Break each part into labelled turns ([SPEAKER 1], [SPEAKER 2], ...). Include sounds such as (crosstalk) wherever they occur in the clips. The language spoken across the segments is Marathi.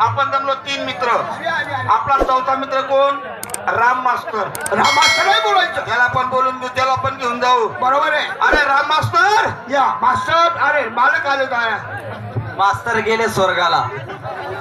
[SPEAKER 1] आपण जमलो तीन मित्र. आपला चौथा मित्र कोण? राम मास्तर.
[SPEAKER 2] राम मास्तर नाही बोलायचं.
[SPEAKER 1] त्याला पण बोलून घेऊ त्याला पण घेऊन जाऊ.
[SPEAKER 2] बरोबर आहे.
[SPEAKER 1] अरे राम मास्तर!
[SPEAKER 2] या मास्टर अरे मालक आले काय?
[SPEAKER 3] मास्तर गेले स्वर्गाला.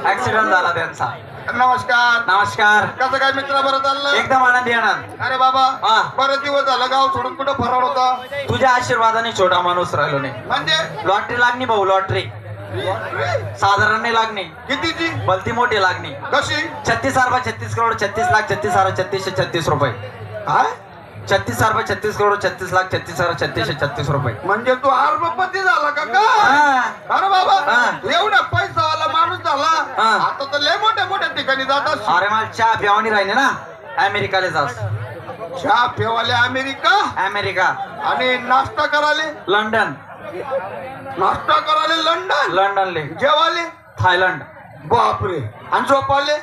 [SPEAKER 3] ऍक्सिडेंट झाला त्यांचा.
[SPEAKER 1] नमस्कार.
[SPEAKER 3] नमस्कार.
[SPEAKER 1] कसं काय मित्र बरं चाललं?
[SPEAKER 3] एकदम आनंदी आनंद
[SPEAKER 1] अरे बाबा
[SPEAKER 3] हा.
[SPEAKER 1] बरेच दिवस झालं गाव सोडून कुठं फरार होता?
[SPEAKER 3] तुझ्या आशीर्वादाने छोटा माणूस राहिलो नाही.
[SPEAKER 1] म्हणजे?
[SPEAKER 3] लॉटरी लागणी भाऊ लॉटरी. साधारण नाही लागणी.
[SPEAKER 1] कितीची?
[SPEAKER 3] भलती मोठी लागणी.
[SPEAKER 1] कशी?
[SPEAKER 3] छत्तीस अर्बा छत्तीस करोड छत्तीस लाख छत्तीस हजार छत्तीसशे छत्तीस रुपये.
[SPEAKER 1] काय?
[SPEAKER 3] छत्तीस अर्बा छत्तीस करोड छत्तीस लाख छत्तीस हजार छत्तीसशे छत्तीस रुपये.
[SPEAKER 1] म्हणजे तू अर्बपती झाला का का
[SPEAKER 3] हा.
[SPEAKER 1] अरे बाबा. एवढा पैसावाला माणूस झाला. आता तर लय मोठ्या मोठ्या ठिकाणी जातात.
[SPEAKER 3] अरे मला चहा प्यावानी राहिले ना. अमेरिकाला जास.
[SPEAKER 1] चहा पेवाले अमेरिका?
[SPEAKER 3] अमेरिका.
[SPEAKER 1] आणि नाश्ता कराले
[SPEAKER 3] लंडन.
[SPEAKER 1] नाश्ता कराले लंडन.
[SPEAKER 3] लंडनले
[SPEAKER 1] जेवाले
[SPEAKER 3] थायलंड.
[SPEAKER 1] बापरे. आणि झोपाले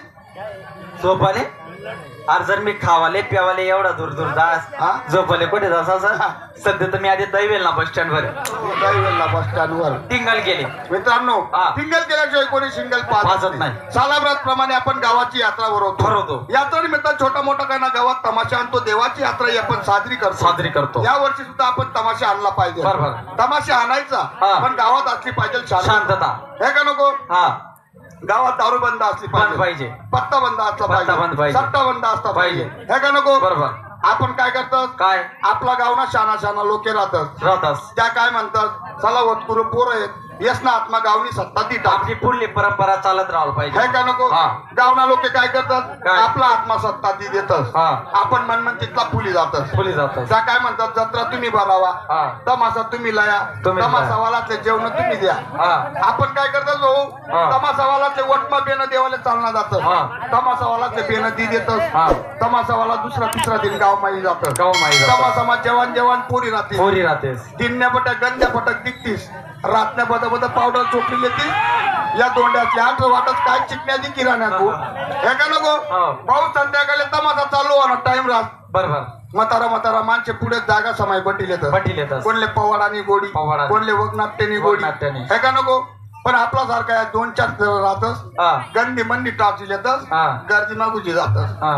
[SPEAKER 3] झोपाले अरे जर मी खावाले प्यावाले एवढा दूर दूर जास
[SPEAKER 1] हा?
[SPEAKER 3] झोपाले कुठे जास असं सध्या तर मी आधी दैवेल ना बस स्टँड वर.
[SPEAKER 1] बस स्टँड वर.
[SPEAKER 3] टिंगल गेले
[SPEAKER 1] मित्रांनो
[SPEAKER 3] हा.
[SPEAKER 1] सिंगल केल्याशिवाय कोणी सिंगल
[SPEAKER 3] पाजत नाही.
[SPEAKER 1] सालाब्रात प्रमाणे आपण गावाची यात्रा भरवतो.
[SPEAKER 3] भरवतो.
[SPEAKER 1] यात्रा निमित्त छोटा मोठा काही ना गावात तमाशा आणतो. देवाची यात्रा ही आपण साजरी करतो.
[SPEAKER 3] साजरी करतो.
[SPEAKER 1] या वर्षी सुद्धा आपण तमाशा आणला पाहिजे.
[SPEAKER 3] बरोबर.
[SPEAKER 1] तमाशा आणायचा
[SPEAKER 3] हा.
[SPEAKER 1] पण गावात असली पाहिजे शांत
[SPEAKER 3] शांतता.
[SPEAKER 1] हे का नको?
[SPEAKER 3] हा.
[SPEAKER 1] गावात दारू बंद असली
[SPEAKER 3] पाहिजे.
[SPEAKER 1] पत्ता बंद असला
[SPEAKER 3] पाहिजे.
[SPEAKER 1] सट्टा बंद असला पाहिजे. हे का नको?
[SPEAKER 3] बरोबर.
[SPEAKER 1] आपण काय करतात?
[SPEAKER 3] काय?
[SPEAKER 1] आपला गाव ना शाना शाना लोके राहतात.
[SPEAKER 3] राहतास
[SPEAKER 1] त्या काय म्हणतात? चला वतकुर पोर आहेत. येस ना आत्मा गावनी सत्ता ती
[SPEAKER 3] आपली पुढली परंपरा चालत राहायला
[SPEAKER 1] हे
[SPEAKER 3] पाहिजे
[SPEAKER 1] का नको?
[SPEAKER 3] हा.
[SPEAKER 1] गावना लोक काय करतात?
[SPEAKER 3] काय?
[SPEAKER 1] आपला आत्मा सत्ता ती देतात
[SPEAKER 3] हा.
[SPEAKER 1] आपण मनमन तिथला फुली जातात
[SPEAKER 3] पुढे जातात
[SPEAKER 1] त्या काय म्हणतात? जत्रा तुम्ही भरावा.
[SPEAKER 3] हा.
[SPEAKER 1] तमाशा तुम्ही लया.
[SPEAKER 3] तुम्ही लया.
[SPEAKER 1] तमाशावालाचे जेवण तुम्ही द्या.
[SPEAKER 3] हा.
[SPEAKER 1] आपण काय करतात भाऊ?
[SPEAKER 3] हा.
[SPEAKER 1] तमाशावालाचे वटमा बेन देवाला चालना जातं
[SPEAKER 3] हा.
[SPEAKER 1] तमाशावालाचे बेन दी देत
[SPEAKER 3] हा.
[SPEAKER 1] तमाशावाला दुसरा तिसरा दिन गाव माई जात
[SPEAKER 3] गाव माई जातं.
[SPEAKER 1] तमाशामा जवान जवान पोरी राहते
[SPEAKER 3] पोरी राहतेस.
[SPEAKER 1] दिन्या पटक गंध्या पटक दिखतीस. रातण्या बदा बदा पावडर चोपली येते या दोंड्यातल्या आठ वाटत काय चिकण्या दी किराण्या तू? हे का नको?
[SPEAKER 3] हो.
[SPEAKER 1] भाऊ संध्याकाळी तमाशा चालू होणार टाइम राहत
[SPEAKER 3] बरोबर.
[SPEAKER 1] म्हातारा म्हातारा माणसे पुढे जागा समाय बटील येतात.
[SPEAKER 3] पटील येतात.
[SPEAKER 1] कोणले पवाडानी गोडी
[SPEAKER 3] पवाडानी.
[SPEAKER 1] कोणले वगनाट्यानी गोडी. हे का नको? पण आपला सारखा दोन चार राहतच
[SPEAKER 3] हा.
[SPEAKER 1] गंदी मंदी टाचील येतच
[SPEAKER 3] हा.
[SPEAKER 1] गर्दी मागुची जातच
[SPEAKER 3] हा.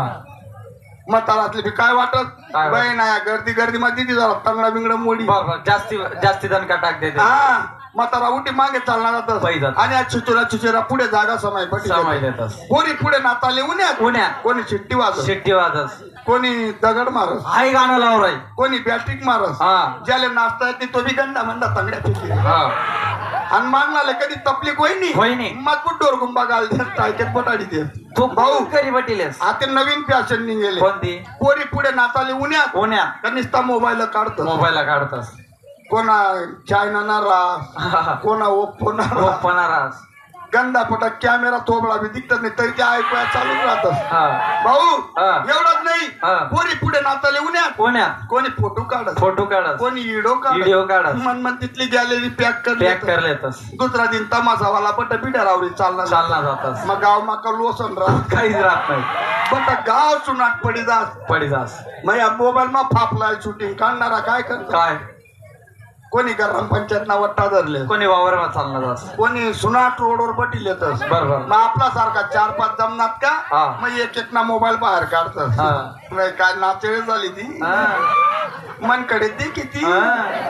[SPEAKER 1] म्हातारातली बी काय वाटत?
[SPEAKER 3] काय
[SPEAKER 1] बाई नाही गर्दी गर्दी मध्ये ती जरा तंगडा बिंगडा मोडी.
[SPEAKER 3] जास्ती जास्ती दणका टाक देते
[SPEAKER 1] हा म्हातारा उठी मागे चालणार. आणि आज चिचुरा चिचुरा पुढे जागा समाय
[SPEAKER 3] समाय. देतास.
[SPEAKER 1] कोणी पुढे नाताले उन्यात
[SPEAKER 3] उन्हात.
[SPEAKER 1] कोणी शिट्टी वाजत.
[SPEAKER 3] शिट्टी वाजस
[SPEAKER 1] कोणी दगड मारस
[SPEAKER 3] हाय गाणं लाव राय
[SPEAKER 1] कोणी बॅटिक मारस
[SPEAKER 3] हा.
[SPEAKER 1] ज्याला नाचता येते तो बी गंडा म्हणता तंगड्या फिरली
[SPEAKER 3] हा.
[SPEAKER 1] आणि मागणाला कधी तपली कोई
[SPEAKER 3] होय
[SPEAKER 1] नाही
[SPEAKER 3] नाही.
[SPEAKER 1] मग कुठोर गुंबा घाल दे टाळक्यात पटाडी दे
[SPEAKER 3] तू
[SPEAKER 1] भाऊ.
[SPEAKER 3] करी बटीलेस
[SPEAKER 1] आता नवीन फॅशन निघेले.
[SPEAKER 3] कोणती?
[SPEAKER 1] पोरी पुढे नाचाले उन्यात
[SPEAKER 3] उन्हात.
[SPEAKER 1] का नुसता मोबाईल काढतो
[SPEAKER 3] मोबाईलला काढतास
[SPEAKER 1] कोणा चायना ना रास (laughs) कोणा ओप्पो ना रास.
[SPEAKER 3] पणारास
[SPEAKER 1] गंदा पटक कॅमेरा थोबळा बी दिसत नाही तरी ते ऐकूया चालूच राहत. भाऊ. एवढंच नाही. पोरी पुढे नाचाले उन्यात
[SPEAKER 3] उन्हात
[SPEAKER 1] कोणी फोटो काढत
[SPEAKER 3] फोटो काढस
[SPEAKER 1] कोणी व्हिडिओ
[SPEAKER 3] व्हिडिओ
[SPEAKER 1] काढत
[SPEAKER 3] काढत.
[SPEAKER 1] मन मन तिथली गॅलरी पॅक
[SPEAKER 3] पॅक
[SPEAKER 1] कर
[SPEAKER 3] कर लेतस.
[SPEAKER 1] दुसरा दिन तमाशावाला बट बिड्या रावरी चालणार
[SPEAKER 3] चालना जातास.
[SPEAKER 1] मग गाव माका लोसन राह
[SPEAKER 3] काहीच राहत नाही.
[SPEAKER 1] बट गाव सुनाट पडी जास
[SPEAKER 3] पडी जास
[SPEAKER 1] मग या मोबाईल मा फापलाय शूटिंग काढणारा काय करतो?
[SPEAKER 3] काय?
[SPEAKER 1] कोणी ग्रामपंचायत ना वट्टा धरले
[SPEAKER 3] कोणी चालना जास
[SPEAKER 1] कोणी सुनाट रोडवर बटील येतच
[SPEAKER 3] बरोबर
[SPEAKER 1] मग आपला सारखा चार पाच जमनात का?
[SPEAKER 3] हा.
[SPEAKER 1] मग एक एक ना मोबाईल बाहेर काढतात.
[SPEAKER 3] हा.
[SPEAKER 1] नाही काय नाचेळ झाली ती. मनकडे ती? किती
[SPEAKER 3] हा.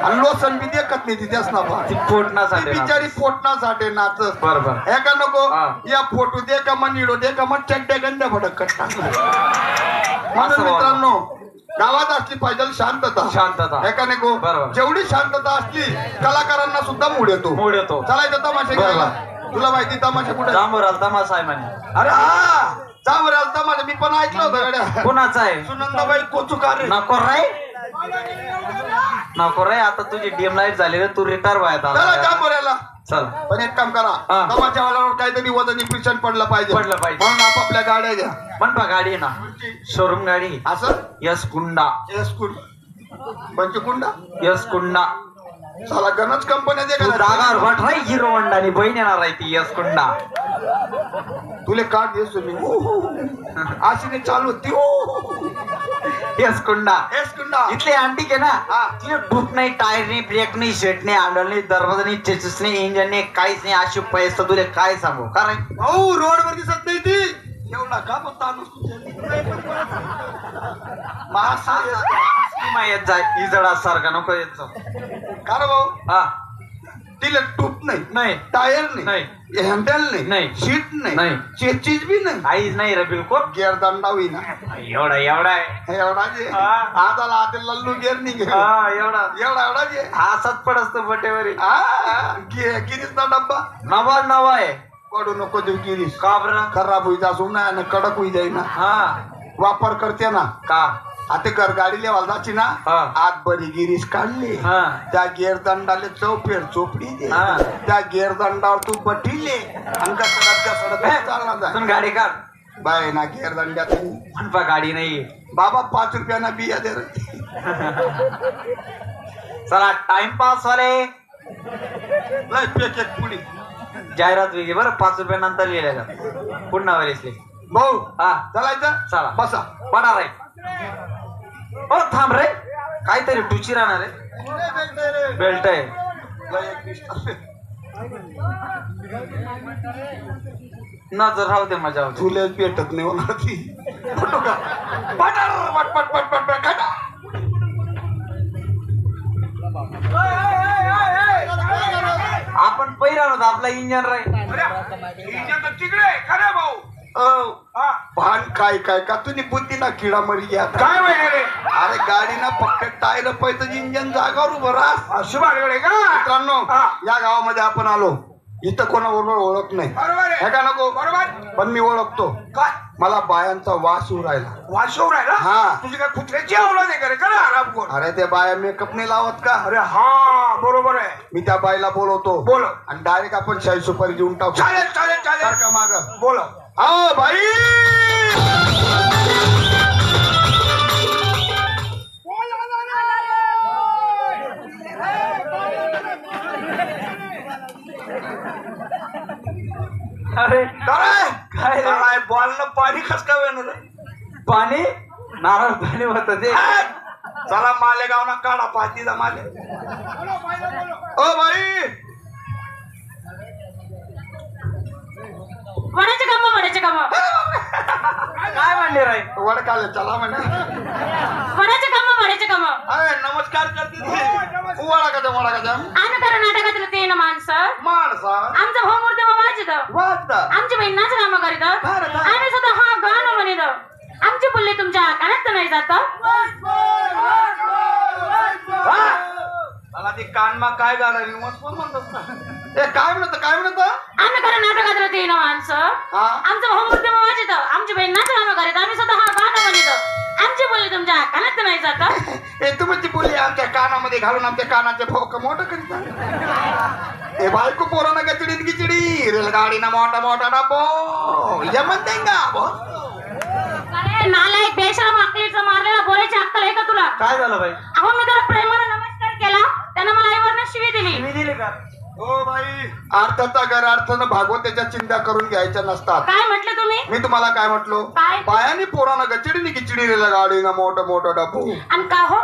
[SPEAKER 1] आणि लोसन बी देखत नाही ती त्याच ना बा.
[SPEAKER 3] ती
[SPEAKER 1] ती
[SPEAKER 3] फोडण्यासाठी
[SPEAKER 1] बिचारी पोटण्यासाठी नाचत.
[SPEAKER 3] बरोबर
[SPEAKER 1] हे का नको?
[SPEAKER 3] हा.
[SPEAKER 1] या फोटो दे का मग निडो दे का मग चड्ड्या गंड्या भडक कट म्हणून
[SPEAKER 3] असं
[SPEAKER 1] मित्रांनो गावात असली पाहिजे शांतता.
[SPEAKER 3] शांतता.
[SPEAKER 1] हे का नको
[SPEAKER 3] बरोबर.
[SPEAKER 1] जेवढी शांतता असली कलाकारांना सुद्धा मूड येतो.
[SPEAKER 3] मूड येतो.
[SPEAKER 1] चालायचं तमाशे
[SPEAKER 3] बरोबर.
[SPEAKER 1] घ्यायला. तुला माहिती तमाशा कुठे?
[SPEAKER 3] जांभूर तमाशा आहे म्हणे
[SPEAKER 1] अरे हा! चांबर तमाशा मी पण ऐकलं होतं गड्या.
[SPEAKER 3] कोणाचा आहे?
[SPEAKER 1] सुनंदाबाई कोचुकार.
[SPEAKER 3] नको रे. नको रे आता तुझी डीएम लाइट झाली रे तू रिटायर व्हायत
[SPEAKER 1] चला
[SPEAKER 3] आला चल.
[SPEAKER 1] पण एक काम करा.
[SPEAKER 3] हा.
[SPEAKER 1] तमाशावाल्यावर काहीतरी वजनी पिशन पडलं पाहिजे.
[SPEAKER 3] पडलं पाहिजे.
[SPEAKER 1] म्हणून आपापल्या गाड्या घ्या.
[SPEAKER 3] पण पा गाडी ना. शोरूम गाडी.
[SPEAKER 1] असं?
[SPEAKER 3] यस कुंडा.
[SPEAKER 1] एस कुंड. पंचकुंडा?
[SPEAKER 3] यस कुंडा.
[SPEAKER 1] चला गणच कंपन्या दे
[SPEAKER 3] तू
[SPEAKER 1] का
[SPEAKER 3] भट राही हिरो होंडानी बहीण येणार आहे ती यस कुंडा.
[SPEAKER 1] तुले कार्ड देस तुम्ही अशी नाही चालू होती. ओ
[SPEAKER 3] हेसकुंडा
[SPEAKER 1] हेसकुंडा
[SPEAKER 3] इथले आंटी
[SPEAKER 1] हा.
[SPEAKER 3] ना? तिने टूप नाही टायर नाही ब्रेक नाही शेट नाही हँडल नाही दरवाजा नाही चेसिस नाही इंजन नाही काहीच नाही अशी पैसा तुला काय सांगू? कारण
[SPEAKER 1] भाऊ रोड वर दिसत नाही ती. येऊ नका पण
[SPEAKER 3] येत जाय इजडा सारखा नको येत जाऊ.
[SPEAKER 1] का रे भाऊ?
[SPEAKER 3] हा.
[SPEAKER 1] तिला टूप नाही
[SPEAKER 3] नाही.
[SPEAKER 1] टायर नाही
[SPEAKER 3] नाही.
[SPEAKER 1] हँडल नाही
[SPEAKER 3] नाही.
[SPEAKER 1] सीट नाही
[SPEAKER 3] नाही.
[SPEAKER 1] चेचीज बी नाही.
[SPEAKER 3] काहीच नाही रे बिलकुल.
[SPEAKER 1] गेअर दंडा होईना.
[SPEAKER 3] एवढा एवढा आहे.
[SPEAKER 1] एवढा जे.
[SPEAKER 3] हा.
[SPEAKER 1] आताला आते लल्लू गेअर नाही
[SPEAKER 3] हा एवढा.
[SPEAKER 1] एवढा एवढा जे.
[SPEAKER 3] हातात पड असतो बटेवरी.
[SPEAKER 1] हा गे- गिरीसचा डब्बा.
[SPEAKER 3] नवा नवा आहे.
[SPEAKER 1] पडू नको देऊ गिरीस
[SPEAKER 3] का बरं?
[SPEAKER 1] खराब होई जासू ना आणि कडक होई जाई ना.
[SPEAKER 3] हा.
[SPEAKER 1] वापर करते ना.
[SPEAKER 3] का?
[SPEAKER 1] आता घर गाडी लेवाल जाची ना.
[SPEAKER 3] हा.
[SPEAKER 1] आत बरी गिरीस काढली.
[SPEAKER 3] हा.
[SPEAKER 1] त्या गेअर दंडाले चौफेर चोपडी दे.
[SPEAKER 3] हा.
[SPEAKER 1] त्या गेअर दंडावर तू बटिले. आणि घसडत घसडत जाय
[SPEAKER 3] तुम्ही गाडी काढ.
[SPEAKER 1] बाय ना गेअर दंड्यात
[SPEAKER 3] म्हणपा गाडी नाही.
[SPEAKER 1] बाबा पाच रुपयाना बिया दे रे. (laughs)
[SPEAKER 3] चला टाइमपास वाले
[SPEAKER 1] लय पेक एक पुडी
[SPEAKER 3] जाहिरात वेगळी बरं पाच रुपया नंतर लिहिल्या का? पुन्हा वरीसले
[SPEAKER 1] भाऊ
[SPEAKER 3] हा.
[SPEAKER 1] चालायचं?
[SPEAKER 3] चला.
[SPEAKER 1] बसा.
[SPEAKER 3] पडा रे. हो थांब रे. काहीतरी टुची राहणार आहे. बेल्ट आहे. नजर राहू दे माझ्या
[SPEAKER 1] तुला पेटत नाही होणार ती. फटो का पटार, पट पट पट पट पट खटा.
[SPEAKER 3] आपण पहिला होता आपला इंजन राहील
[SPEAKER 2] इंजन तर तिकडे आहे. खरं भाऊ हा.
[SPEAKER 1] भान काय काय का तुम्ही बुद्धी ना किडा मरी घ्या
[SPEAKER 2] काय माहिती रे
[SPEAKER 1] अरे गाडी ना फक्त टायर पैसे इंजन जागावर उभं राहा
[SPEAKER 2] शुभाकडे का
[SPEAKER 1] मित्रांनो
[SPEAKER 2] हा.
[SPEAKER 1] या गावामध्ये आपण आलो इथं कोणाबरोबर ओळख नाही.
[SPEAKER 2] बरोबर
[SPEAKER 1] हे का नको?
[SPEAKER 2] बरोबर.
[SPEAKER 1] पण मी ओळखतो.
[SPEAKER 2] काय?
[SPEAKER 1] मला बायांचा वास येऊ राहिला.
[SPEAKER 2] वाशव राहिला?
[SPEAKER 1] हा.
[SPEAKER 2] तुझी काय कुत्र्याची आवडत आहे का रे? करा आराम कर.
[SPEAKER 1] अरे ते बाया मेकअप नाही लावत का?
[SPEAKER 2] अरे हा बरोबर आहे.
[SPEAKER 1] मी त्या बाईला बोलवतो.
[SPEAKER 2] बोल.
[SPEAKER 1] आणि डायरेक्ट आपण शाही सुपारी देऊन टाकू.
[SPEAKER 2] चालेल चालेल चालेल.
[SPEAKER 1] सारखा माग.
[SPEAKER 2] बोल.
[SPEAKER 1] हा बाई!
[SPEAKER 3] अरे
[SPEAKER 2] काय
[SPEAKER 3] काय रे?
[SPEAKER 2] काय बॉलनं पाणी खस का वेणार
[SPEAKER 3] पाणी? नारळ पाणी होत ते.
[SPEAKER 2] चला मालेगाव ना काढा पातीचा माले.
[SPEAKER 1] O by!
[SPEAKER 4] वडाचे काम वडाचे काम.
[SPEAKER 3] काय म्हणले राय
[SPEAKER 1] वडकाले चला म्हणे.
[SPEAKER 4] वडाचे काम वडाचे काम
[SPEAKER 1] अरे नमस्कार करते ती. वडाकाच्या वडाकाच्या
[SPEAKER 4] आम्ही कर्नाटकातील तीन माणसं.
[SPEAKER 1] माणसा?
[SPEAKER 4] आमचा भाऊ मूर्ती वाचित
[SPEAKER 1] वाजता
[SPEAKER 4] आमची बहीण नाच काम करीत. आम्ही सुद्धा हा गाणं म्हणित. आमची बोलली तुमच्या कानात नाही जात.
[SPEAKER 2] मला ती कानमा काय गाणं मस्त म्हणतात ना.
[SPEAKER 1] ए काय म्हणत काय म्हणत
[SPEAKER 4] आम्ही कर्नाटकातील तीन माणसं.
[SPEAKER 1] हा?
[SPEAKER 4] आमचा भाऊ मूर्ती वाचित आमची बहीण नाच काम करीत. आम्ही सुद्धा हा म्हणित आमची बोलली तुमच्या कानात नाही जात. (laughs)
[SPEAKER 1] ए तुमची बोली आमच्या कानामध्ये घालून आमच्या कानाचे भोक मोठं करीत ए बायको पोरानं गचडीत गिचडी. रेलगाडीना मोठा मोठा डबो यमन देंगा.
[SPEAKER 4] अरे नालायक बेशरम अकलीचं मारलेला बोलायची अक्कल आहे का तुला?
[SPEAKER 3] काय झालं बाई?
[SPEAKER 4] अहो मी त्याला प्रेमाने केला त्यानं मला आईवरनं शिवी दिली
[SPEAKER 3] मी दिली
[SPEAKER 1] ओ बाई. अर्थाचा भागवत त्याच्या चिंता करून घ्यायच्या नसतात.
[SPEAKER 4] काय म्हटलं तुम्ही?
[SPEAKER 1] मी तुम्हाला काय म्हटलो?
[SPEAKER 4] काय?
[SPEAKER 1] बायानी पोरानं गचडीने गिचडी रेलगाडीनं मोठं मोठं डबो
[SPEAKER 4] आणि का हो?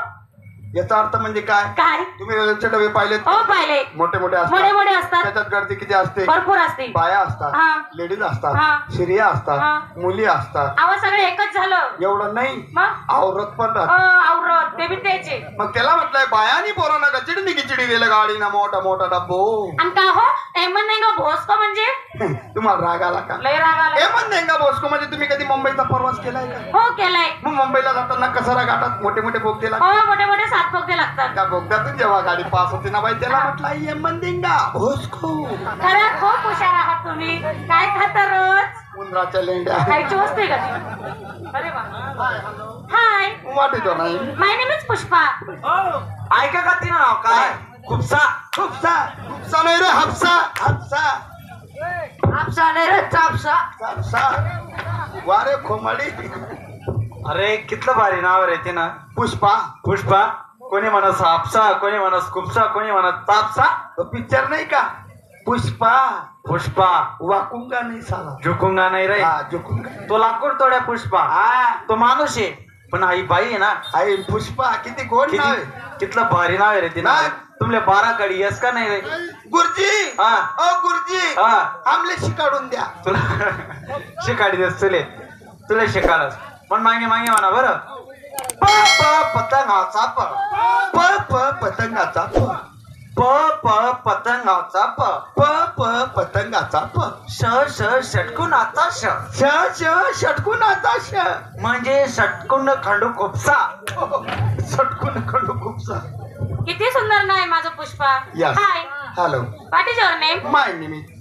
[SPEAKER 1] याचा अर्थ म्हणजे काय?
[SPEAKER 4] काय?
[SPEAKER 1] तुम्ही रेल्वेचे डबे पाहिलेत?
[SPEAKER 4] हो पाहिले.
[SPEAKER 1] मोठे मोठे
[SPEAKER 4] मोठे
[SPEAKER 1] असतात.
[SPEAKER 4] मोठे असतात.
[SPEAKER 1] त्याच्यात गर्दी किती असते?
[SPEAKER 4] भरपूर असते.
[SPEAKER 1] बाया असतात
[SPEAKER 4] हा.
[SPEAKER 1] लेडीज
[SPEAKER 4] हा.
[SPEAKER 1] असतात स्त्रिया
[SPEAKER 4] हा.
[SPEAKER 1] असतात मुली असतात.
[SPEAKER 4] आवाज सगळे एकच झालं.
[SPEAKER 1] एवढं नाही.
[SPEAKER 4] मग?
[SPEAKER 1] आवरत पण
[SPEAKER 4] अ,
[SPEAKER 1] राहत
[SPEAKER 4] आवरत. ते बी त्याचे
[SPEAKER 1] मग त्याला म्हटलंय बायानी पोरांना गचिडी गिचिडी दिलं गाडी ना मोठा मोठा डब्बो.
[SPEAKER 4] आणि का हो? एमन नाही का भोसको म्हणजे? (laughs)
[SPEAKER 1] तुम्हाला राग आला का?
[SPEAKER 4] लय राग आला.
[SPEAKER 1] ए पण नेंगा बोस्को म्हणजे तुम्ही कधी मुंबईचा प्रवास केलाय का?
[SPEAKER 4] हो केलाय.
[SPEAKER 1] मग मुंबईला जाताना कसारा घाटात मोठे मोठे बोगदे
[SPEAKER 4] हो
[SPEAKER 1] लागतात?
[SPEAKER 4] मोठे मोठे सात पोगते लागतात.
[SPEAKER 1] त्या बोगद्यातून जेव्हा गाडी पास होती ना बाई त्याला म्हटलं ये मंदिंगा. भोसको.
[SPEAKER 4] खरं खूप हुशार आहात तुम्ही. काय खाता रोज
[SPEAKER 1] उंदराच्या लेंड्या.
[SPEAKER 4] खायची वस्तू आहे का? अरे हाय
[SPEAKER 1] वाटतो नाही.
[SPEAKER 4] My name is Pushpa.
[SPEAKER 3] ऐका का तिनं नाव? काय? खुपसा.
[SPEAKER 1] खुपसा. खुपसा नाही रे हापसा. हापसा.
[SPEAKER 4] आपसा नाही रे चापसा.
[SPEAKER 1] हापसा वारे खोमाडी.
[SPEAKER 3] अरे कितलं भारी नाव रे ते ना.
[SPEAKER 1] पुष्पा.
[SPEAKER 3] पुष्पा? कोणी म्हणत हापसा कोणी म्हणत खुपसा कोणी म्हणत तापसा?
[SPEAKER 1] तो पिक्चर नाही का? पुष्पा.
[SPEAKER 3] पुष्पा.
[SPEAKER 1] वाकुंगा नाही साला.
[SPEAKER 3] झुकुंगा नाही रे.
[SPEAKER 1] हा झुकूंगा
[SPEAKER 3] तो लाकूड तोड्या पुष्पा.
[SPEAKER 1] हा.
[SPEAKER 3] तो माणूस आहे. पण आई बाई आहे ना.
[SPEAKER 1] आई पुष्पा किती गोड नाव आहे.
[SPEAKER 3] किती तिथलं भारी नाव आहे रे ते नाव? तुमले बारा कडी येस का नाही रे?
[SPEAKER 1] गुरुजी!
[SPEAKER 3] हा.
[SPEAKER 1] ओ गुरुजी!
[SPEAKER 3] हा.
[SPEAKER 1] आमले शिकाडून द्या.
[SPEAKER 3] तुला शिकाडी देस तुले. तुला शिकाडस. पण मागे मागे म्हणा बरं. प प पतंगाचा प.
[SPEAKER 1] प प पतंगाचा प.
[SPEAKER 3] प प पतंगाचा प.
[SPEAKER 1] प प पतंगाचा प.
[SPEAKER 3] श श षटकुणाचा श.
[SPEAKER 1] श श षटकून आता श.
[SPEAKER 3] म्हणजे षटकुंड खंडू खुपसा. (laughs)
[SPEAKER 1] षटकून खंडू खूपसा.
[SPEAKER 4] किती सुंदर आहे माझं Pushpa.
[SPEAKER 1] Yes.
[SPEAKER 4] Hi
[SPEAKER 1] hello
[SPEAKER 4] what is your name
[SPEAKER 1] my निमित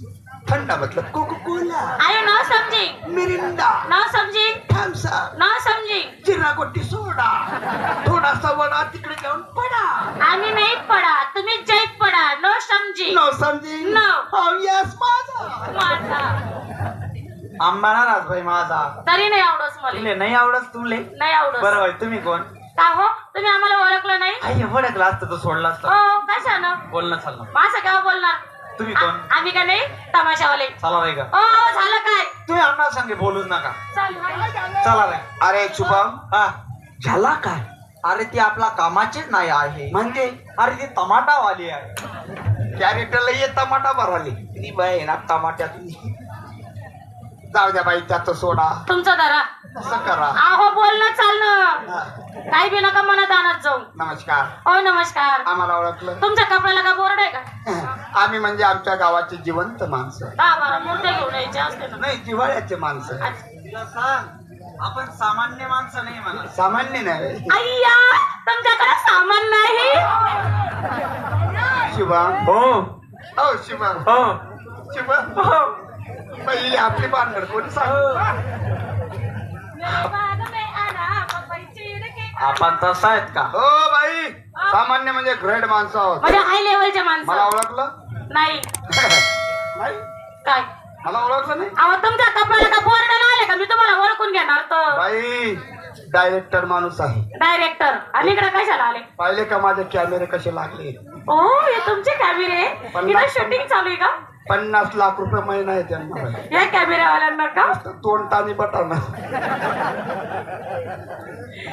[SPEAKER 1] थंडा मतलब coca cola
[SPEAKER 4] I no something
[SPEAKER 1] Mirinda.
[SPEAKER 4] No something
[SPEAKER 1] थम्सा
[SPEAKER 4] no something
[SPEAKER 1] जिरा गोटी सोडा. थोडासा वडा तिकडे जाऊन पडा.
[SPEAKER 4] आम्ही नाही पडा तुम्ही जैत पडा. नो समजिंग
[SPEAKER 1] नो समजी
[SPEAKER 4] No.
[SPEAKER 1] हो यस माझा.
[SPEAKER 4] माझा.
[SPEAKER 3] आंबा ना राजभाई माझा.
[SPEAKER 4] तरी नाही आवडत मला.
[SPEAKER 3] तुले नाही आवडत तुमले
[SPEAKER 4] नाही आवडत.
[SPEAKER 3] बरं भाई तुम्ही कोण?
[SPEAKER 4] का हो तुम्ही आम्हाला ओळखलं नाही?
[SPEAKER 3] आई ओळखला असतं तर सोडला असतं.
[SPEAKER 4] हो कशानं?
[SPEAKER 3] बोलणं चाललं.
[SPEAKER 4] माझं केव्हा बोलणार?
[SPEAKER 3] तुम्ही
[SPEAKER 4] आ-
[SPEAKER 3] कोण
[SPEAKER 4] आम्ही का नाही? तमाशावाले.
[SPEAKER 3] चला रे का?
[SPEAKER 4] हो हो, झालं काय?
[SPEAKER 3] तुम्ही आम्हाला सांगे बोलूच नका.
[SPEAKER 4] चल
[SPEAKER 3] चला रे.
[SPEAKER 1] अरे शुभम.
[SPEAKER 3] हा.
[SPEAKER 1] झाला काय?
[SPEAKER 3] अरे ती आपला कामाचीच नाही आहे.
[SPEAKER 1] म्हणजे
[SPEAKER 3] अरे ती टमाटावाली आहे.
[SPEAKER 1] कॅरेक्टरला ये टमाटा भराली ती बाई आहे ना टमाट्यातली जाऊ द्या बाई त्याचं सोडा.
[SPEAKER 4] तुमचं धरा.
[SPEAKER 1] करा.
[SPEAKER 4] आहो बोलणं चालणं
[SPEAKER 1] हा.
[SPEAKER 4] काही बी नका मनात आणत जाऊ.
[SPEAKER 1] नमस्कार.
[SPEAKER 4] हो नमस्कार.
[SPEAKER 1] आम्हाला ओळखलं.
[SPEAKER 4] तुमच्या कपड्याला का बोर्ड आहे का? (laughs)
[SPEAKER 1] आम्ही म्हणजे आमच्या गावाचे जिवंत माणसं.
[SPEAKER 4] दहा बारा मूर्त्या घेऊन यायचे असते ना.
[SPEAKER 1] नाही जिव्हाळ्याचे माणसं.
[SPEAKER 4] अच्छा.
[SPEAKER 3] तिला सांग आपण सामान्य माणसं नाही म्हणा
[SPEAKER 1] सामान्य नाही.
[SPEAKER 4] अय्या तुमच्याकडे सामान नाही
[SPEAKER 1] शिवम
[SPEAKER 3] हो.
[SPEAKER 1] हो शिवम
[SPEAKER 3] हो.
[SPEAKER 1] शिवम
[SPEAKER 3] हो.
[SPEAKER 1] पहिले आपली बांधड कोणी सांग?
[SPEAKER 3] आपण तसं आहेत का?
[SPEAKER 1] हो बाई. सामान्य म्हणजे ग्रेड माणसं आहोत.
[SPEAKER 4] म्हणजे हाय लेवलचे
[SPEAKER 1] मला
[SPEAKER 4] माणसं
[SPEAKER 1] ओळखलं?
[SPEAKER 4] नाही. (laughs)
[SPEAKER 1] नाही?
[SPEAKER 4] काय?
[SPEAKER 1] मला ओळखलं नाही?
[SPEAKER 4] अहो तुमच्या कपड्याला का बोर्ड आले का? मी तुम्हाला ओळखून घेणार तर.
[SPEAKER 1] बाई डायरेक्टर माणूस आहे.
[SPEAKER 4] डायरेक्टर आणि इकडे कशाला आले?
[SPEAKER 1] पाहिले का माझे कॅमेरे कसे लागले?
[SPEAKER 4] ओ हे तुमचे कॅमेरे? इथं शूटिंग चालू आहे का?
[SPEAKER 1] पन्नास लाख रुपये महिना आहे त्यांना.
[SPEAKER 4] या कॅमेरावाल्यांना का?
[SPEAKER 1] तोंड तानी बटाना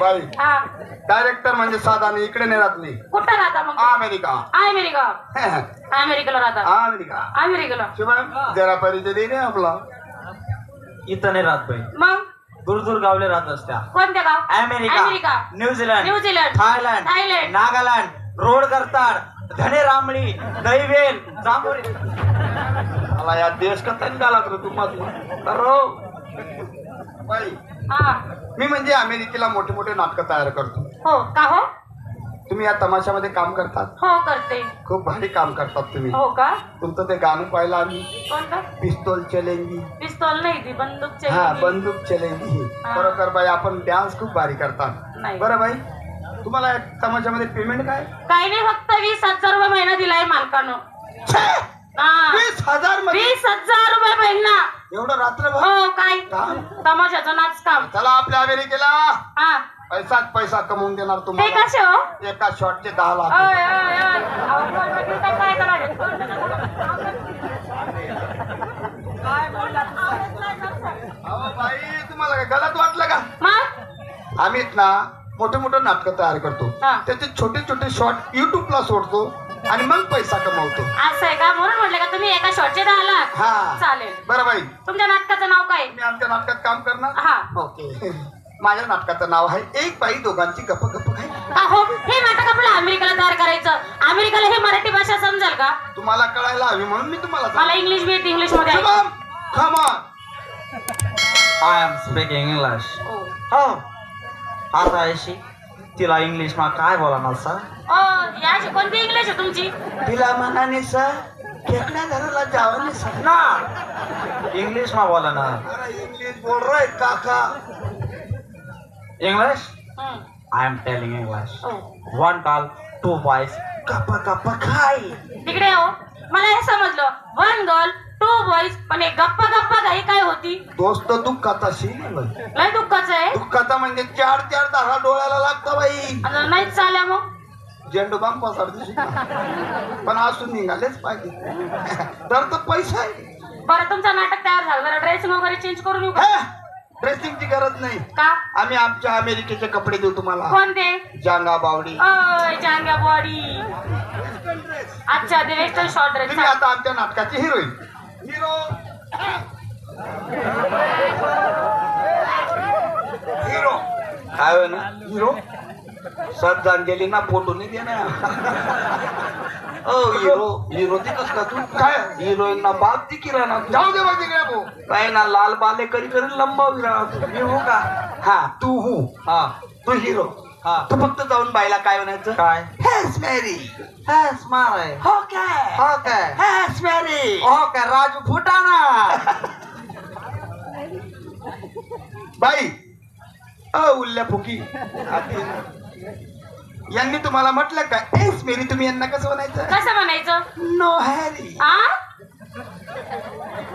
[SPEAKER 1] बाई
[SPEAKER 4] हा.
[SPEAKER 1] डायरेक्टर म्हणजे साधा नाही इकडे नाही राहत नाही
[SPEAKER 4] कुठं राहता मग?
[SPEAKER 1] अमेरिका.
[SPEAKER 4] अमेरिका. अमेरिकेला राहता.
[SPEAKER 1] अमेरिका.
[SPEAKER 4] अमेरिकेला.
[SPEAKER 1] शिवाय जरा परिचय दे आपला.
[SPEAKER 3] इथं नाही राहत बाई.
[SPEAKER 4] मग?
[SPEAKER 3] दूर दूर गावले राहत असत्या.
[SPEAKER 4] कोणत्या गाव?
[SPEAKER 3] America
[SPEAKER 4] America.
[SPEAKER 3] New Zealand
[SPEAKER 4] New Zealand
[SPEAKER 3] Thailand
[SPEAKER 4] Thailand.
[SPEAKER 3] Nagaland road करताड धने रामळी दैवेल जांभोरी.
[SPEAKER 1] मला या देश का तंगा लागलो तुम्हाला बाई.
[SPEAKER 4] हा.
[SPEAKER 1] मी म्हणजे अमेरिकेला मोठे मोठे नाटकं तयार करतो.
[SPEAKER 4] हो का हो?
[SPEAKER 1] तुम्ही या तमाशामध्ये काम करतात?
[SPEAKER 4] हो करते.
[SPEAKER 1] खूप भारी काम करतात तुम्ही.
[SPEAKER 4] हो का?
[SPEAKER 1] तुमचं ते गाणं पाहिलं आम्ही. पिस्तोल चलेंगी.
[SPEAKER 4] पिस्तॉल नाही ती बंदूक
[SPEAKER 1] हा बंदूक चलेंगी. बरोबर बाई आपण डान्स खूप भारी करतात.
[SPEAKER 4] नाही.
[SPEAKER 1] बरं बाई तुम्हाला तमाशामध्ये पेमेंट काय?
[SPEAKER 4] काही नाही फक्त वीस हजार रुपये महिना दिलाय मालकानं.
[SPEAKER 1] वीस हजारमध्ये.
[SPEAKER 4] वीस हजार रुपये महिना.
[SPEAKER 1] एवढं रात्रभर?
[SPEAKER 4] हो काय?
[SPEAKER 1] काम?
[SPEAKER 4] तमाशाचं नाच काम.
[SPEAKER 1] चला आपल्या अमेरिकेला.
[SPEAKER 4] हा.
[SPEAKER 1] पैसाच पैसा कमवून देणार
[SPEAKER 4] ते
[SPEAKER 1] तुम्हाला.
[SPEAKER 4] कसे हो
[SPEAKER 1] एका शॉटचे दहा लाख रुपये.
[SPEAKER 4] ओय, ओय. अहो, काय करायचं?
[SPEAKER 1] अहो बाई तुम्हाला काय गलत वाटलं का?
[SPEAKER 4] मग?
[SPEAKER 1] आम्हीच ना मोठे मोठे नाटकं तयार करतो.
[SPEAKER 4] हा.
[SPEAKER 1] त्याचे छोटे छोटे शॉर्ट युट्यूबला सोडतो. आणि मग पैसा कमवतो.
[SPEAKER 4] असं आहे का म्हणून म्हटलं का तुम्ही एका शॉटचे दहा लाख?
[SPEAKER 1] हा.
[SPEAKER 4] चालेल.
[SPEAKER 1] बरं बाई.
[SPEAKER 4] तुमच्या नाटकाचं नाव काय?
[SPEAKER 1] तुम्ही आमच्या नाटकात काम करणार?
[SPEAKER 4] हा.
[SPEAKER 1] ओके. माझ्या नाटकाचं नाव आहे एक बाई दोघांची गप्प गप्प काय
[SPEAKER 4] अहो हे नाटक आपल्याला अमेरिकेला तयार करायचं. अमेरिकेला हे मराठी भाषा समजेल का?
[SPEAKER 1] तुम्हाला कळायला हवी म्हणून मी तुम्हाला
[SPEAKER 4] मला इंग्लिश बी येते
[SPEAKER 1] इंग्लिशमध्ये.
[SPEAKER 3] आय एम स्पीकिंग इंग्लिश
[SPEAKER 4] ओ.
[SPEAKER 3] हो. आता अशी तिला इंग्लिश मा काय बोला ना सर
[SPEAKER 4] ओ, याची कोणती इंग्लिश आहे तुमची?
[SPEAKER 1] तिला मनाने सर खेकड्या घराला जावाने सर
[SPEAKER 3] ना. इंग्लिश मा बोला ना
[SPEAKER 1] अरे इंग्लिश बोल रहा है काका.
[SPEAKER 3] इंग्लिश
[SPEAKER 4] हं.
[SPEAKER 3] I am telling English. One call two boys
[SPEAKER 1] कप्पा कप्पा खाय
[SPEAKER 4] तिकडे हो. मला हे समजलं. वन गर्ल टू बॉईज पण हे गप्पा गप्पा घाई काय होती?
[SPEAKER 1] दोस्त दुःखाचा बाई.
[SPEAKER 4] लय दुःखाचं आहे?
[SPEAKER 1] दुःखाचा म्हणजे चार चार दहा डोळ्याला लागतं बाई.
[SPEAKER 4] आणि नाहीच चालल्या मग.
[SPEAKER 1] झेंडू बाम पसरते पण असून निघालेच पाहिजे. तर तो पैसा आहे.
[SPEAKER 4] बरं तुमचं नाटक तयार झालं. जरा ड्रेसिंग वगैरे चेंज करून येऊ का?
[SPEAKER 5] ड्रेसिंगची गरज नाही.
[SPEAKER 4] का?
[SPEAKER 5] आम्ही आमच्या अमेरिकेचे कपडे देऊ तुम्हाला.
[SPEAKER 4] कोणते?
[SPEAKER 5] जांगा बावडी
[SPEAKER 4] ओय चांगल्या बॉडी अच्छा ते वेस्टर्न शॉर्ट ड्रेस
[SPEAKER 5] तुम्ही आता आमच्या नाटकाची हिरोईन हिरो
[SPEAKER 1] हिरो काय ना
[SPEAKER 5] हिरो
[SPEAKER 1] श्रद्धांजली ना फोटो नाही देणार. ओ हिरो हिरो ती कस का तू?
[SPEAKER 5] काय?
[SPEAKER 1] हिरोईन ना बाप ती किराणा
[SPEAKER 5] जाऊ दे बघ तिकडे भाऊ.
[SPEAKER 1] काय ना लाल बाले करी करी लंबा विरा मी हो का?
[SPEAKER 5] हा. तू हू.
[SPEAKER 1] हा. तू हिरो. तू फक्त जाऊन बायला काय म्हणायचं?
[SPEAKER 3] काय?
[SPEAKER 1] हेस मॅरी
[SPEAKER 3] हॅस माराय.
[SPEAKER 1] हो काय
[SPEAKER 3] हो काय
[SPEAKER 1] हेस मॅरी
[SPEAKER 3] हो काय राजू फुटाना
[SPEAKER 5] बाई अ उल्ल्या फुकी. आधी. यांनी तुम्हाला म्हटलं का? एस मेरी तुम्ही यांना कसं म्हणायचं?
[SPEAKER 4] कसं म्हणायचं?
[SPEAKER 5] नो हॅरी
[SPEAKER 4] आ?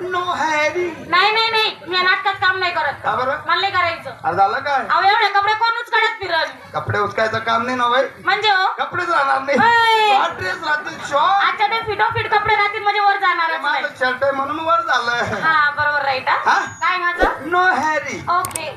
[SPEAKER 5] No hurry.
[SPEAKER 4] नाही नाही नाही. मी या नाटकात काम नाही करत.
[SPEAKER 5] का बरं?
[SPEAKER 4] मला नाही करायचं.
[SPEAKER 5] अरे झालं काय?
[SPEAKER 4] अहो एवढे कपडे कोणच कडक फिरल
[SPEAKER 5] कपडे उचकायचं काम नाही ना बाई.
[SPEAKER 4] म्हणजे हो?
[SPEAKER 5] कपडेच राहणार
[SPEAKER 4] ओय.
[SPEAKER 5] नाही ड्रेस राहतील शॉर्ट
[SPEAKER 4] आजच्या ते फिटो फिट कपडे राहतील म्हणजे वर जाणारच नाही.
[SPEAKER 5] माझं शर्ट आहे म्हणून वर झालं.
[SPEAKER 4] हा बरोबर राईट हा? काय माझं?
[SPEAKER 5] No hurry
[SPEAKER 4] okay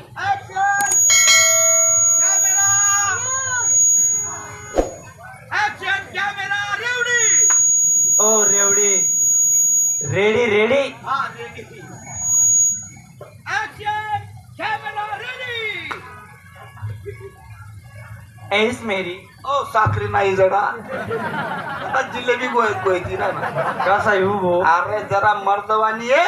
[SPEAKER 3] yes Mary
[SPEAKER 1] ओ साखरी नाही जडा आता जिलेबी गोय गोयती ना.
[SPEAKER 3] कसा येऊ भो
[SPEAKER 1] अरे जरा मर्दवानी ये.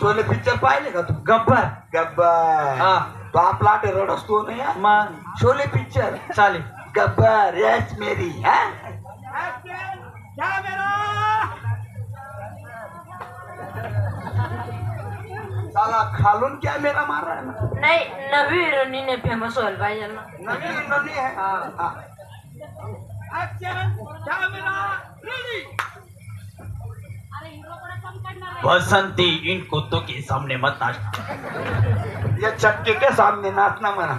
[SPEAKER 1] शोले पिक्चर पाहिले का तू?
[SPEAKER 3] गब्बर.
[SPEAKER 1] गब्बर.
[SPEAKER 3] हा.
[SPEAKER 1] तो आपला आटे रड असतो ना
[SPEAKER 3] मग?
[SPEAKER 1] शोले पिक्चर
[SPEAKER 3] चालेल.
[SPEAKER 1] गब्बर यस मेरी हा? साला खालून कॅमेरा मारा ना?
[SPEAKER 4] नाही नवी हिरोईने फेमस व्हायला पाहिजे ना
[SPEAKER 1] नवीन नवीन आहे हा.
[SPEAKER 3] बसंती इन कुत्तों के सामने मत नाच।
[SPEAKER 1] या चक्के के सामने नाचना म्हणा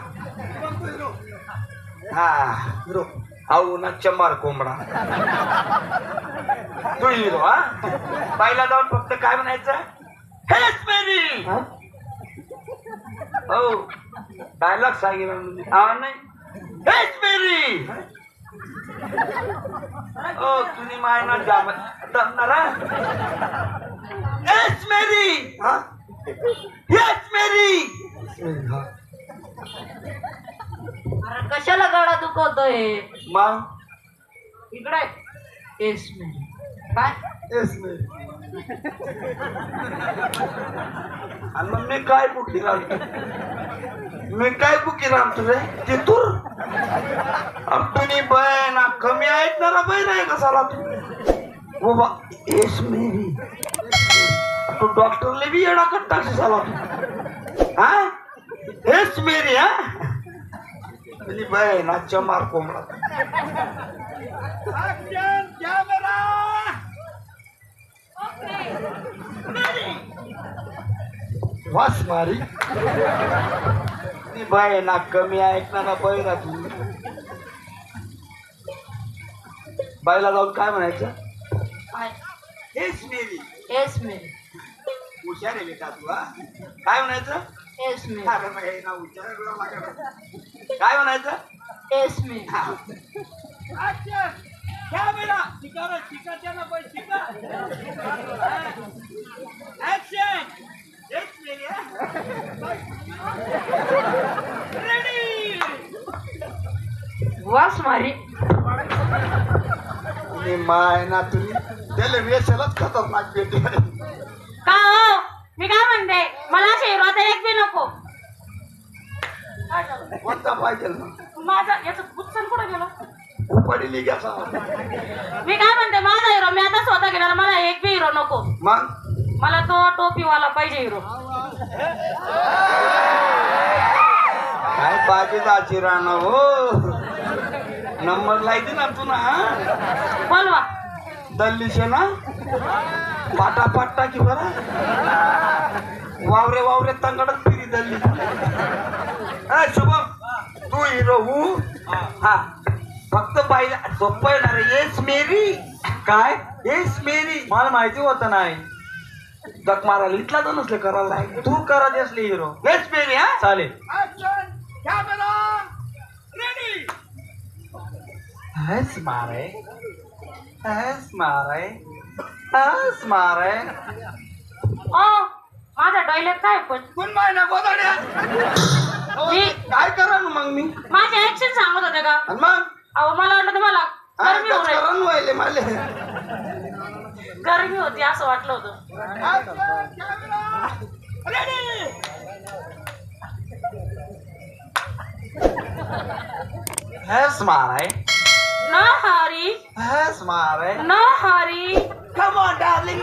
[SPEAKER 1] हा। अहो ना चमार कोंबडा। तू हिरो हा? पहिला जाऊन फक्त काय म्हणायचं? हेच मेरी! हो? डायलॉग सांगितलं म्हणजे हा नाही? हेच मेरी! ओ तुम्ही मायना जाम दमणार हेच मेरी! हा? हेच मेरी!
[SPEAKER 4] अरे कशाला गाडा दुखवतोय?
[SPEAKER 1] मग
[SPEAKER 4] इकडे. येस मी काय?
[SPEAKER 5] Yes Mary.
[SPEAKER 1] आणि मग मी काय बुकी राहतो मी काय बुकी राहतो रे तिथूर तुम्ही बहीण कमी ऐकणारा बहीण आहे कसाला तू? बाबा येस मेरी. तू डॉक्टरले बी येडा कट्टा झाला तू? हा? हेच मेरी हा? तुझी बहीण आजच्या मार कोंबडा.
[SPEAKER 5] वास मारी.
[SPEAKER 1] ती बहीण कमी ऐकणारा बहीण आहे तू. बाईला जाऊन काय म्हणायचं? हेच मेरी.
[SPEAKER 4] येस मी
[SPEAKER 1] हुशार आहे बेटा तू काय म्हणायचं? अरे ना हुशार आहे तुला माझ्याकडे. काय म्हणायचं?
[SPEAKER 4] येस मी वास मारी.
[SPEAKER 5] आणि माय ना तुम्ही. त्याला वेशालाच खतरनाक भेटे
[SPEAKER 4] का हो? मी काय म्हणते? मला आता एक बी नको.
[SPEAKER 1] कोणता पाहिजे ना
[SPEAKER 4] माझा याचं कुठं गेलो?
[SPEAKER 1] उपडीली घ्यासा
[SPEAKER 4] मी काय म्हणते? माझा हिरो मी आता स्वतः घेणार मला एक बी हिरो नको.
[SPEAKER 1] मग?
[SPEAKER 4] मला तो टोपीवाला पाहिजे हिरो.
[SPEAKER 1] काय पाहिजे दाची राहणं हो? नंबर लायते ना तू ना
[SPEAKER 4] बोलवा.
[SPEAKER 1] दल्लीशे ना? पाटा पाटा की बरा वावरे वावरे तंगडत फिरी दल्ली. शुभम तू हिरो हू. हा. फक्त पाहिजे सोपं येणार येस मेरी.
[SPEAKER 3] काय?
[SPEAKER 1] Yes Mary.
[SPEAKER 3] मला माहिती होत नाही.
[SPEAKER 1] जग मारायला इथला तर नसले करायला नाही
[SPEAKER 3] तू करत असली हिरो.
[SPEAKER 1] हेच पेन हा?
[SPEAKER 3] चालेल. हस मारे हस मारे हस मारे।
[SPEAKER 4] ओ माझा टॉयलेट काय पण
[SPEAKER 1] कोण मायना गोदाड्या?
[SPEAKER 4] मी
[SPEAKER 1] काय करा ना मग मी?
[SPEAKER 4] माझे ऍक्शन सांगत होते का?
[SPEAKER 1] आणि मग?
[SPEAKER 4] अहो मला वाटलं तुम्हाला गरमी होऊ राहिली.
[SPEAKER 1] करण व्हायले माले.
[SPEAKER 4] गरमी होती असं वाटलं होतं.
[SPEAKER 3] हस मारे
[SPEAKER 4] न हरी।
[SPEAKER 3] हस मारे
[SPEAKER 4] न हरी।
[SPEAKER 1] कम ऑन डार्लिंग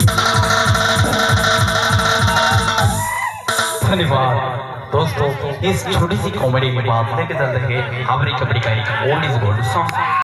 [SPEAKER 6] धन्यवाद। दोस्तों इस छोटी सी कॉमेडी के बाद लेके चल रहे हैं हमारी कबड्डी का एक ओल्ड इज गोल्ड सॉन्ग